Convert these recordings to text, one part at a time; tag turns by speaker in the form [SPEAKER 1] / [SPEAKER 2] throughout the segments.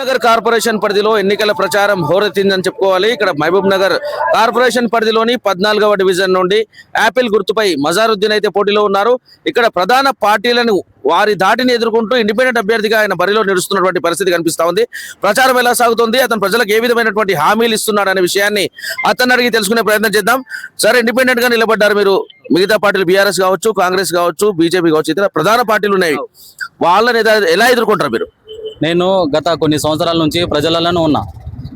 [SPEAKER 1] Nagar corporation పరిధిలో ఎన్నికల ప్రచారం హోరెత్తిందని చెప్పుకోవాలి. ఇక్కడ మహబూబ్ నగర్ కార్పొరేషన్ పరిధిలోని పద్నాలుగవ డివిజన్ నుండి యాపిల్ గుర్తుపై మజారుద్దీన్ అయితే పోటీలో ఉన్నారు. ఇక్కడ ప్రధాన పార్టీలను వారి దాటిని ఎదుర్కొంటూ ఇండిపెండెంట్ అభ్యర్థిగా ఆయన బరిలో నిలుస్తున్నటువంటి పరిస్థితి కనిపిస్తా ఉంది. ప్రచారం ఎలా సాగుతుంది? అతను ప్రజలకు ఏ విధమైనటువంటి హామీలు ఇస్తున్నాడు అనే విషయాన్ని అతన్ని అడిగి తెలుసుకునే ప్రయత్నం చేద్దాం. సరే ఇండిపెండెంట్గా నిలబడ్డారు మీరు. మిగతా పార్టీలు బీఆర్ఎస్ కావచ్చు కాంగ్రెస్ కావచ్చు బీజేపీ కావచ్చు ఇతర ప్రధాన పార్టీలు ఉన్నాయి. వాళ్ళని ఎలా ఎదుర్కొంటారు మీరు?
[SPEAKER 2] నేను గత కొన్ని సంవత్సరాల నుంచి ప్రజలలోనే ఉన్నా.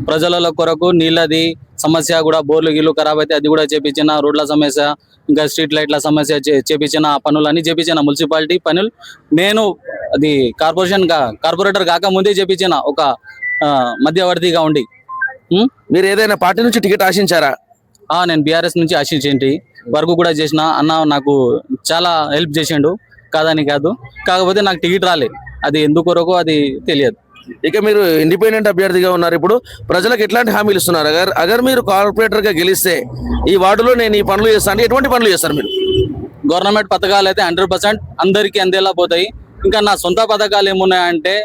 [SPEAKER 2] ప్రజల కొరకు నీళ్ళది సమస్య కూడా బోర్లు గిల్లు ఖరాబ్ అయితే అది కూడా చేపించిన రోడ్ల సమస్య ఇంకా స్ట్రీట్ లైట్ల సమస్య చేపించిన ఆ పనులన్నీ చేపించిన మున్సిపాలిటీ పనులు. నేను అది కార్పొరేషన్ కార్పొరేటర్ కాక ముందే చేపించిన ఒక మధ్యవర్తిగా ఉండి?
[SPEAKER 1] మీరు ఏదైనా పార్టీ నుంచి టికెట్ ఆశించారా?
[SPEAKER 2] ఆ, నేను బీఆర్ఎస్ నుంచి ఆశించేంటి. వర్క్ కూడా చేసిన అన్న నాకు చాలా హెల్ప్ చేసిండు. కాదని కాదు. కాకపోతే నాకు టికెట్ రాలే. అది ఎందుకొరకు అది తెలియదు.
[SPEAKER 1] ఇక మీరు ఇండిపెండెంట్ అభ్యర్థిగా ఉన్నారు ఇప్పుడు. ప్రజలకు ఎట్లాంటి హామీలు ఇస్తున్నారు? అగర్ అగర్ మీరు కార్పొరేటర్గా గెలిస్తే ఈ వార్డులో నేను ఈ పనులు చేస్తాను ఎటువంటి పనులు చేస్తారు మీరు?
[SPEAKER 2] గవర్నమెంట్ పథకాలు అయితే హండ్రెడ్ పర్సెంట్ అందరికీ అందేలా పోతాయి. ఇంకా నా సొంత పథకాలు ఏమున్నాయంటే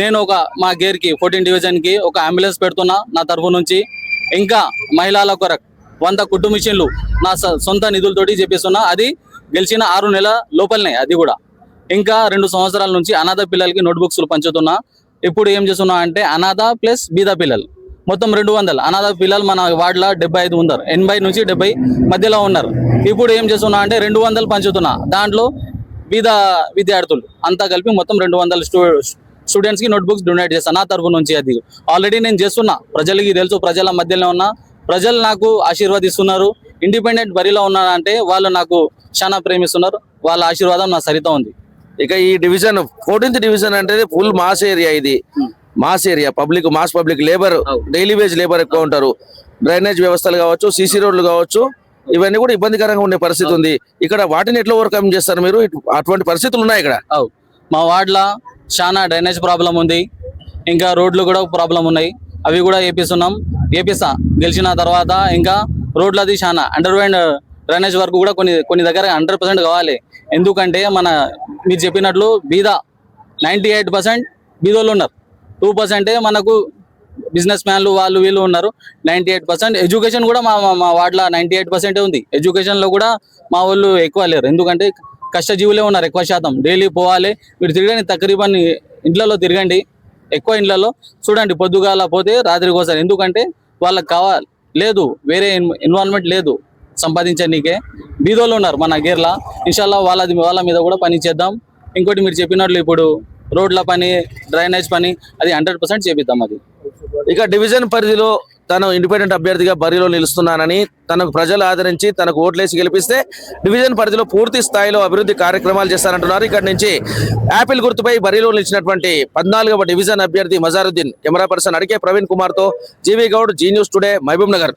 [SPEAKER 2] నేను ఒక మా గేర్కి ఫోర్టీన్ డివిజన్కి ఒక అంబులెన్స్ పెడుతున్నా నా తరఫు నుంచి. ఇంకా మహిళల కొరకు వంద కుట్టు మిషన్లు నా సొంత నిధులతోటి చేపిస్తున్నా అది గెలిచిన ఆరు నెలల లోపలనే అది కూడా. ఇంకా రెండు సంవత్సరాల నుంచి అనాథ పిల్లలకి నోట్బుక్స్లు పంచుతున్నా. ఇప్పుడు ఏం చేస్తున్నా అంటే అనాథ ప్లస్ బీద పిల్లలు. మొత్తం రెండు వందలు. అనాథ పిల్లలు మన వార్డులో డెబ్బై ఐదు ఉన్నారు. ఎనభై నుంచి డెబ్బై మధ్యలో ఉన్నారు. ఇప్పుడు ఏం చేస్తున్నా అంటే రెండు వందలు పంచుతున్నా. దాంట్లో బీద విద్యార్థులు అంతా కలిపి మొత్తం రెండు వందల స్టూ స్టూడెంట్స్కి నోట్బుక్స్ డొనేట్ చేస్తాను నా తరఫు నుంచి అది. ఆల్రెడీ నేను చేస్తున్నా. ప్రజలకి తెలుసు. ప్రజల మధ్యలో ఉన్నా. ప్రజలు నాకు ఆశీర్వదిస్తున్నారు. ఇండిపెండెంట్ బరిలో ఉన్నా అంటే వాళ్ళు నాకు చాలా ప్రేమిస్తున్నారు. వాళ్ళ ఆశీర్వాదం నా సరిత ఉంది.
[SPEAKER 1] ఇక ఈ డివిజన్ ఫోర్టీన్త్ డివిజన్ అంటే ఫుల్ మాస్ ఏరియా ఇది. Mass area public mass public labour daily wage labour ఎక్కువ ఉంటారు. డ్రైనేజ్ వ్యవస్థలు కావచ్చు సీసీ రోడ్లు కావచ్చు ఇవన్నీ కూడా ఇబ్బందికరంగా ఉండే పరిస్థితి ఉంది. ఇక్కడ వాటిని ఎట్లా ఓవర్కమ్ చేస్తారు మీరు? అటువంటి పరిస్థితులు ఉన్నాయి ఇక్కడ.
[SPEAKER 2] మా వార్డులో చాలా డ్రైనేజ్ ప్రాబ్లం ఉంది. ఇంకా రోడ్లు కూడా ప్రాబ్లం ఉన్నాయి. అవి కూడా వేపిస్తున్నాం వేపిస్తా గెలిచిన తర్వాత ఇంకా రోడ్లది చాలా అండర్ గ్రౌండ్ డ్రైనేజ్ వరకు కూడా కొన్ని కొన్ని దగ్గర హండ్రెడ్ పర్సెంట్ కావాలి. ఎందుకంటే మన మీరు చెప్పినట్లు బీద నైంటీ ఎయిట్ పర్సెంట్ బీదోళ్ళు ఉన్నారు. టూ పర్సెంటే మనకు బిజినెస్ మ్యాన్లు వాళ్ళు వీళ్ళు ఉన్నారు. నైంటీ ఎయిట్ పర్సెంట్ ఎడ్యుకేషన్ కూడా మా మా- వాటిలో నైంటీ ఎయిట్ పర్సెంటే ఉంది. ఎడ్యుకేషన్లో కూడా మా వాళ్ళు ఎక్కువ లేరు. ఎందుకంటే కష్టజీవులే ఉన్నారు ఎక్కువ శాతం. డైలీ పోవాలి. మీరు తిరగండి తక్రీబన్ ఇండ్లలో తిరగండి. ఎక్కువ ఇండ్లలో. చూడండి పొద్దుగాల పోతే రాత్రికి వస్తారు ఎందుకంటే వాళ్ళకి కావాలి. లేదు వేరే ఇన్వాల్వ్మెంట్ లేదు. సంపాదించడానికి బీదోళ్ళు ఉన్నారు మన గేర్లా. ఇన్షాల్లా వాళ్ళది వాళ్ళ మీద కూడా పని చేద్దాం. ఇంకోటి మీరు చెప్పినట్లు ఇప్పుడు రోడ్ల పని డ్రైనేజ్ పని అది హండ్రెడ్ పర్సెంట్ చేపిద్దాం అది.
[SPEAKER 1] ఇక డివిజన్ పరిధిలో తను ఇండిపెండెంట్ అభ్యర్థిగా బరిలో నిలుస్తున్నానని తనకు ప్రజలు ఆదరించి తనకు ఓట్లేసి గెలిపిస్తే డివిజన్ పరిధిలో పూర్తి స్థాయిలో అభివృద్ధి కార్యక్రమాలు చేస్తారంటున్నారు ఇక్కడ నుంచి యాపిల్ గుర్తుపై బరిలో నిలిచినటువంటి పద్నాలుగవ డివిజన్ అభ్యర్థి మజారుద్దీన్ కెమెరా పర్సన్ అడికే ప్రవీణ్ కుమార్తో GV GV Goud Zee News today Mahabubnagar.